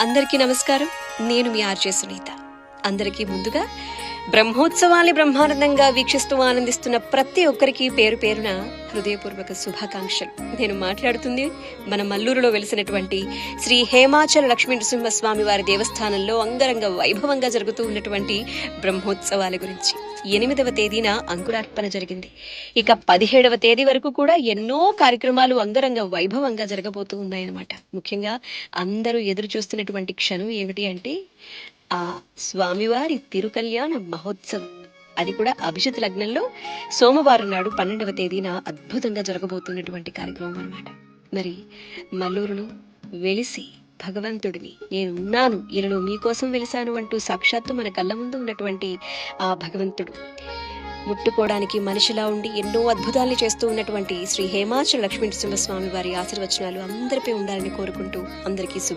అందరికీ నమస్కారం. నేను మీ ఆర్జే సునీత. అందరికీ ముందుగా బ్రహ్మోత్సవాన్ని బ్రహ్మానందంగా వీక్షిస్తూ ఆనందిస్తున్న ప్రతి ఒక్కరికి పేరు పేరున హృదయపూర్వక శుభాకాంక్షలు. నేను మాట్లాడుతుంది మన మల్లూరులో వెలిసినటువంటి శ్రీ హేమాచల లక్ష్మీ నరసింహస్వామి వారి దేవస్థానంలో అంగరంగ వైభవంగా జరుగుతూ ఉన్నటువంటి బ్రహ్మోత్సవాల గురించి. ఎనిమిదవ తేదీన అంకురార్పణ జరిగింది. ఇక పదిహేడవ తేదీ వరకు కూడా ఎన్నో కార్యక్రమాలు అంగరంగ వైభవంగా జరగబోతూ ఉన్నాయన్నమాట. ముఖ్యంగా అందరూ ఎదురు చూస్తున్నటువంటి క్షణం ఏమిటి అంటే ఆ స్వామివారి తిరుకల్యాణ మహోత్సవం. అది కూడా అభిజిత్ లగ్నంలో సోమవారం నాడు పన్నెండవ తేదీన అద్భుతంగా జరగబోతున్నటువంటి కార్యక్రమం అన్నమాట. మరి మల్లూరును వెలిసి భగవంతుడిని. నేనున్నాను. ఈయనను మీకోసం వెలిసాను అంటూ సాక్షాత్తు మన కళ్ళ ముందు ఉన్నటువంటి ఆ భగవంతుడు. ముట్టుకోవడానికి మనిషిలా ఉండి ఎన్నో అద్భుతాలు చేస్తూ ఉన్నటువంటి శ్రీ హేమాచల లక్ష్మీ నరసింహస్వామి వారి ఆశీర్వచనాలు అందరిపై ఉండాలని కోరుకుంటూ అందరికీ శుభ